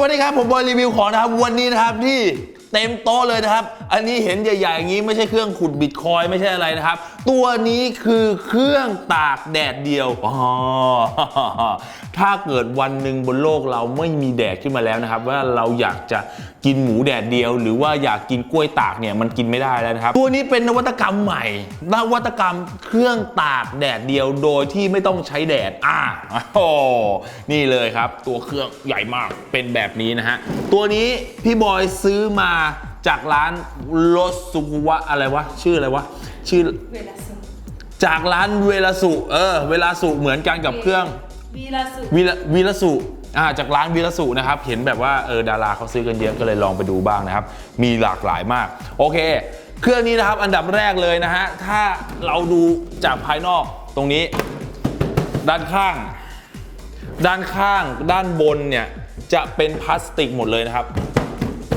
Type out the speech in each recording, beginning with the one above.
วัสดีครับ ผมบอยรีวิวของนะครับ วันนี้นะครับที่เต็มโต๊ะเลยนะครับ อันนี้เห็นใหญ่ๆอย่างนี้ไม่ใช่เครื่องขุดบิตคอยไม่ใช่อะไรนะครับ ตัวนี้คือเครื่องตากแดดเดียวอ๋อถ้าเกิดวันหนึ่งบนโลกเราไม่มีแดดขึ้นมาแล้วนะครับ ว่าเราอยากจะกินหมูแดดเดียว หรือว่าอยากกินกล้วยตากเนี่ยมันกินไม่ได้แล้วนะครับ ตัวนี้เป็นนวัตกรรมใหม่ นวัตกรรมเครื่องตากแดดเดียวโดยที่ไม่ต้องใช้แดดอ่าโอ้นี่เลยครับ ตัวเครื่องใหญ่มากเป็นแบบนี้นะฮะตัวนี้พี่บอยซื้อมาจากร้านโรสุวะอะไรวะชื่ออะไรวะ ชื่อเวลาสุจากร้านเวลาสุเออ เวลาสุเหมือนกันกับเครื่องวีลาสุวีระวีระสุอ่าจากร้านวีระสุนะครับ เห็นแบบว่าเออดาราเขาซื้อกันเยอะก็เลยลองไปดูบ้างนะครับ มีหลากหลายมาก โอเค เครื่องนี้นะครับอันดับแรกเลยนะฮะ ถ้าเราดูจากภายนอกตรงนี้ ด้านข้าง ด้านข้างด้านบนเนี่ย จะเป็นพลาสติกหมดเลยนะครับ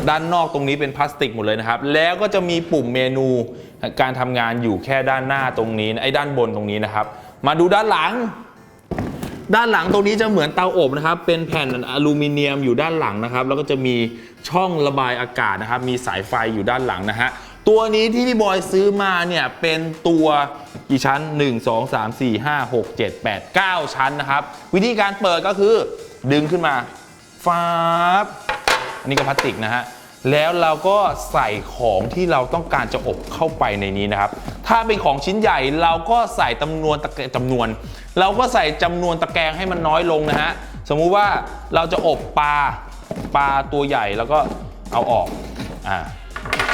ด้านนอกตรงนี้เป็นพลาสติกหมดเลยนะครับ แล้วก็จะมีปุ่มเมนูการทำงานอยู่แค่ด้านหน้าตรงนี้ไอ้ด้านบนตรงนี้นะครับ มาดูด้านหลัง ด้านหลังตรงนี้จะเหมือนเตาอบนะครับ เป็นแผ่นอลูมิเนียมอยู่ด้านหลังนะครับ แล้วก็จะมีช่องระบายอากาศนะครับ มีสายไฟอยู่ด้านหลังนะฮะตัวนี้ที่พี่บอยซื้อมาเนี่ยเป็นตัวกี่ชั้น 1 2 3 4 5 6 7 8 9 ชั้นนะครับ วิธีการเปิดก็คือดึงขึ้นมาฟ้าบอันนี้ก็พลาสติกนะฮะ แล้วเราก็ใส่ของที่เราต้องการจะอบเข้าไปในนี้นะครับ ถ้าเป็นของชิ้นใหญ่เราก็ใส่จำนวนตะแกรงจำนวน เราก็ใส่จำนวนตะแกรงให้มันน้อยลงนะฮะ สมมุติว่าเราจะอบปลาปลาตัวใหญ่แล้วก็เอาออก อ่า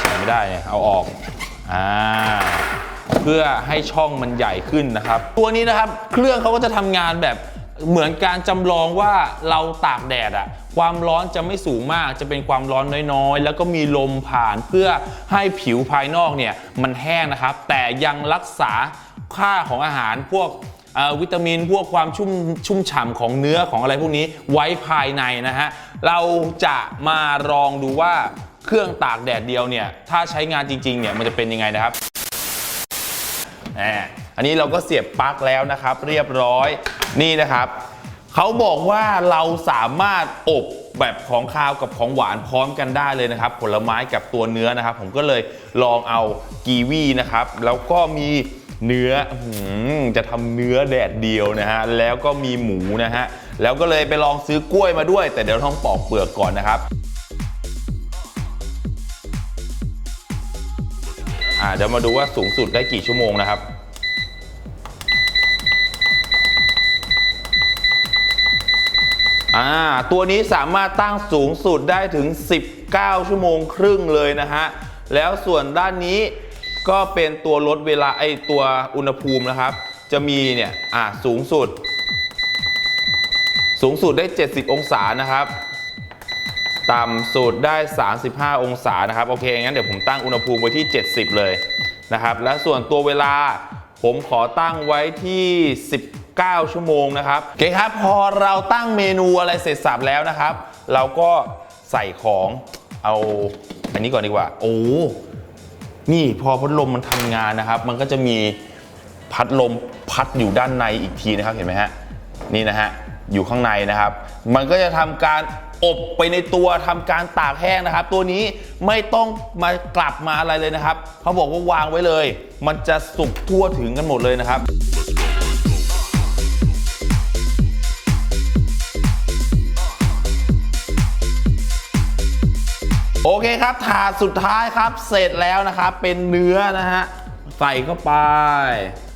ใส่ไม่ได้เนี่ยเอาออก อ่า เพื่อให้ช่องมันใหญ่ขึ้นนะครับ ตัวนี้นะครับเครื่องเขาก็จะทำงานแบบเหมือนการจำลองว่าเราตากแดดอะ ความร้อนจะไม่สูงมากจะเป็นความร้อนน้อยๆ แล้วก็มีลมผ่านเพื่อให้ผิวภายนอกเนี่ยมันแห้งนะครับ แต่ยังรักษาค่าของอาหารพวกวิตามินพวกความชุ่มชุ่มฉ่ำของเนื้อของอะไรพวกนี้ไว้ภายในนะฮะ เราจะมาลองดูว่าเครื่องตากแดดเดียวเนี่ย ถ้าใช้งานจริงๆเนี่ยมันจะเป็นยังไงนะครับอันนี้เราก็เสียบปลั๊กแล้วนะครับ เรียบร้อยนี่นะครับ เขาบอกว่าเราสามารถอบแบบของคาวกับของหวานพร้อมกันได้เลยนะครับ ผลไม้กับตัวเนื้อนะครับ ผมก็เลยลองเอากีวีนะครับ แล้วก็มีเนื้ออื้อหือจะทำเนื้อแดดเดียวนะฮะ แล้วก็มีหมูนะฮะ แล้วก็เลยไปลองซื้อกล้วยมาด้วย แต่เดี๋ยวต้องปอกเปลือกก่อนนะครับอ่าเดี๋ยวมาดูว่าสูงสุดได้กี่ชั่วโมงนะครับ อ่าตัวนี้สามารถตั้งสูงสุดได้ถึง 19 ชั่วโมงครึ่งเลยนะฮะ แล้วส่วนด้านนี้ก็เป็นตัวลดเวลาไอตัวอุณหภูมินะครับ จะมีเนี่ยอ่าสูงสุด สูงสุดได้ 70 องศานะครับ ต่ำสุดได้ 35 องศานะครับ โอเคงั้นเดี๋ยวผมตั้งอุณหภูมิไว้ที่ 70 เลยนะครับ และส่วนตัวเวลาผมขอตั้งไว้ที่ 19 9 ชั่วโมงนะครับโอเคครับพอเราตั้งเมนูอะไรเสร็จสับแล้วนะครับ เราก็ใส่ของเอาอันนี้ก่อนดีกว่า โอ้นี่พอพัดลมมันทำงานนะครับ มันก็จะมีพัดลมพัดอยู่ด้านในอีกทีนะครับเห็นไหมฮะนี่นะฮะอยู่ข้างในนะครับ มันก็จะทำการอบไปในตัวทำการตากแห้งนะครับ ตัวนี้ไม่ต้องมากลับมาอะไรเลยนะครับเขาบอกว่าวางไว้เลย มันจะสุกทั่วถึงกันหมดเลยนะครับ โอเคครับถาดสุดท้ายครับ เสร็จแล้วนะครับ เป็นเนื้อนะฮะ ใส่เข้าไป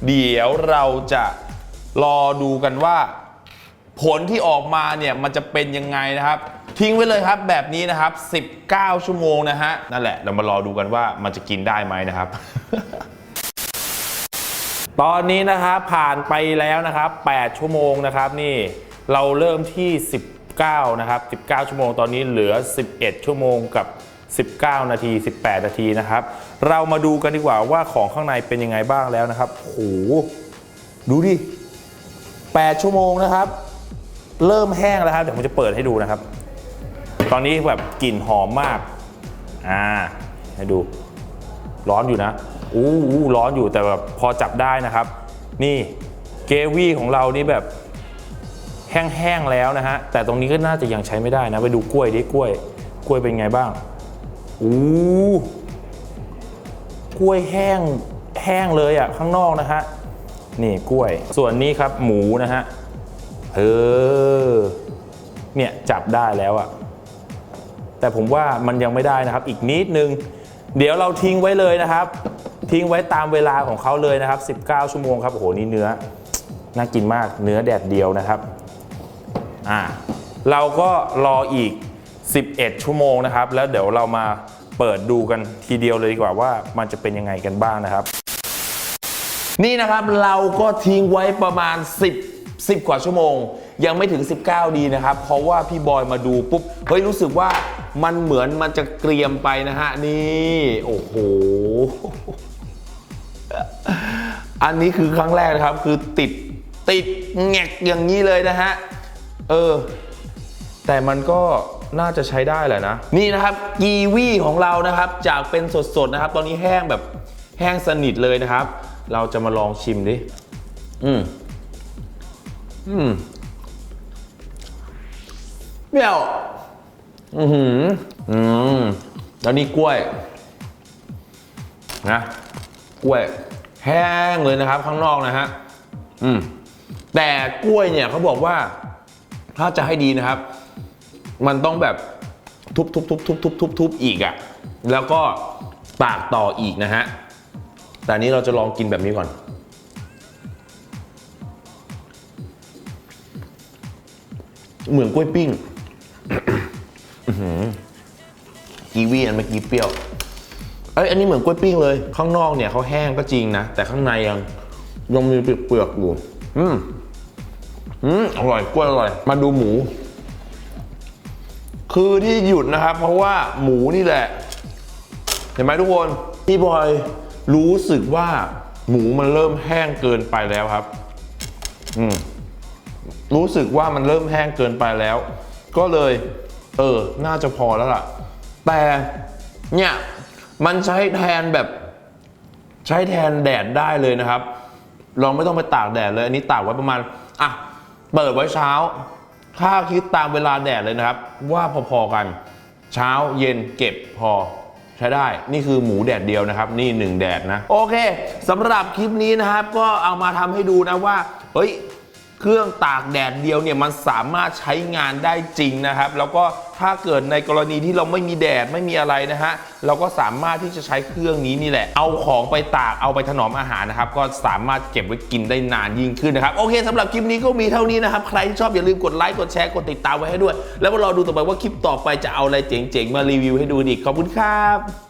เดี๋ยวเราจะรอดูกันว่า ผลที่ออกมาเนี่ย มันจะเป็นยังไงนะครับ ทิ้งไว้เลยครับแบบนี้นะครับ 19 ชั่วโมงนะฮะ นั่นแหละ เรามารอดูกันว่ามันจะกินได้ไหมนะครับตอนนี้นะครับผ่านไปแล้วนะครับ 8 ชั่วโมงนะครับนี่เราเริ่มที่ 19 นะครับ 19 ชั่วโมงตอนนี้เหลือ 11 ชั่วโมงกับ 19 นาที 18 นาทีนะครับ เรามาดูกันดีกว่าว่าของข้างในเป็นยังไงบ้างแล้วนะครับ โห ดูดิ 8 ชั่วโมงนะครับ เริ่มแห้งแล้วครับ เดี๋ยวผมจะเปิดให้ดูนะครับ ตอนนี้แบบกลิ่นหอมมาก อ่า ให้ดู ร้อนอยู่นะ อู้อู้ร้อนอยู่แต่แบบพอจับได้นะครับ นี่เกวี่ของเรานี่แบบแห้งๆแล้วนะฮะ แต่ตรงนี้ก็น่าจะยังใช้ไม่ได้นะ ไปดูกล้วยดิกล้วย กล้วยเป็นไงบ้าง อู้กล้วยแห้งแห้งเลยอะ่ะข้างนอกนะฮะนี่กล้วย ส่วนนี้ครับหมูนะฮะเออเนี่ยจับได้แล้วอะแต่ผมว่ามันยังไม่ได้นะครับ อีกนิดนึง เดี๋ยวเราทิ้งไว้เลยนะครับ ทิ้งไว้ตามเวลาของเขาเลยนะครับ 19 ชั่วโมงครับโอ้โหนี่เนื้อน่ากินมากเนื้อแดดเดียวนะครับอ่าเราก็รออีก 11 ชั่วโมงนะครับ แล้วเดี๋ยวเรามาเปิดดูกันทีเดียวเลยดีกว่าว่ามันจะเป็นยังไงกันบ้างนะครับ นี่นะครับเราก็ทิ้งไว้ประมาณ 10 10 กว่าชั่วโมง ยังไม่ถึง 19 ดีนะครับ เพราะว่าพี่บอยมาดูปุ๊บ เฮ้ย รู้สึกว่ามันเหมือนมันจะเกรียมไปนะฮะ นี่ โอ้โห อันนี้คือครั้งแรกนะครับ คือติดติดแงกอย่างนี้เลยนะฮะ เออ แต่มันก็ น่าจะใช้ได้แหละนะ นี่นะครับกีวีของเรานะครับ จากเป็นสดๆนะครับ ตอนนี้แห้งแบบแห้งสนิทเลยนะครับ เราจะมาลองชิมดิ อืม อืมเปรี้ยวอือหืออืมแล้วนี่กล้วย นะ กล้วย แห้งเลยนะครับ ข้างนอกนะฮะ อืม แต่กล้วยเนี่ยเขาบอกว่า ถ้าจะให้ดีนะครับ มันต้องแบบทุบทุบทุบทุบทุบทุบทุบอีกอะ่ะ แล้วก็ตากต่ออีกนะฮะ แต่นี้เราจะลองกินแบบนี้ก่อน เหมือนกล้วยปิ้งกีวีอันเมื่อกี้เปรี้ยวเอ้ยอันนี้เหมือนกล้วยปิ้งเลย ข้างนอกเนี่ยเขาแห้งก็จริงนะ แต่ข้างในยังยังมีเปลือกอยู่ อืมอืมอร่อยกล้วยอร่อย มาดูหมู คือที่หยุดนะครับ เพราะว่าหมูนี่แหละ เห็นไหมทุกคนพี่บอยรู้สึกว่าหมูมันเริ่มแห้งเกินไปแล้วครับ อืมรู้สึกว่ามันเริ่มแห้งเกินไปแล้ว ก็เลย เออ น่าจะพอแล้วล่ะ แต่เนี่ยมันใช้แทนแบบ ใช้แทนแดดได้เลยนะครับ เราไม่ต้องไปตากแดดเลย อันนี้ตากไว้ประมาณ อะ เปิดไว้เช้า ถ้าคิดตามเวลาแดดเลยนะครับ ว่าพอๆกัน เช้าเย็นเก็บพอใช้ได้ นี่คือหมูแดดเดียวนะครับ นี่หนึ่งแดดนะ โอเคสำหรับคลิปนี้นะครับ ก็เอามาทำให้ดูนะว่า เฮ้ย เครื่องตากแดดเดียวเนี่ยมันสามารถใช้งานได้จริงนะครับ แล้วก็ถ้าเกิดในกรณีที่เราไม่มีแดดไม่มีอะไรนะฮะเราก็สามารถที่จะใช้เครื่องนี้นี่แหละ เอาของไปตากเอาไปถนอมอาหารนะครับ ก็สามารถเก็บไว้กินได้นานยิ่งขึ้นนะครับ โอเคสำหรับคลิปนี้ก็มีเท่านี้นะครับ ใครที่ชอบอย่าลืมกดไลค์กดแชร์กดติดตามไว้ให้ด้วย แล้วมารอดูต่อไปว่าคลิปต่อไปจะเอาอะไรเจ๋งๆมารีวิวให้ดูอีกขอบคุณครับ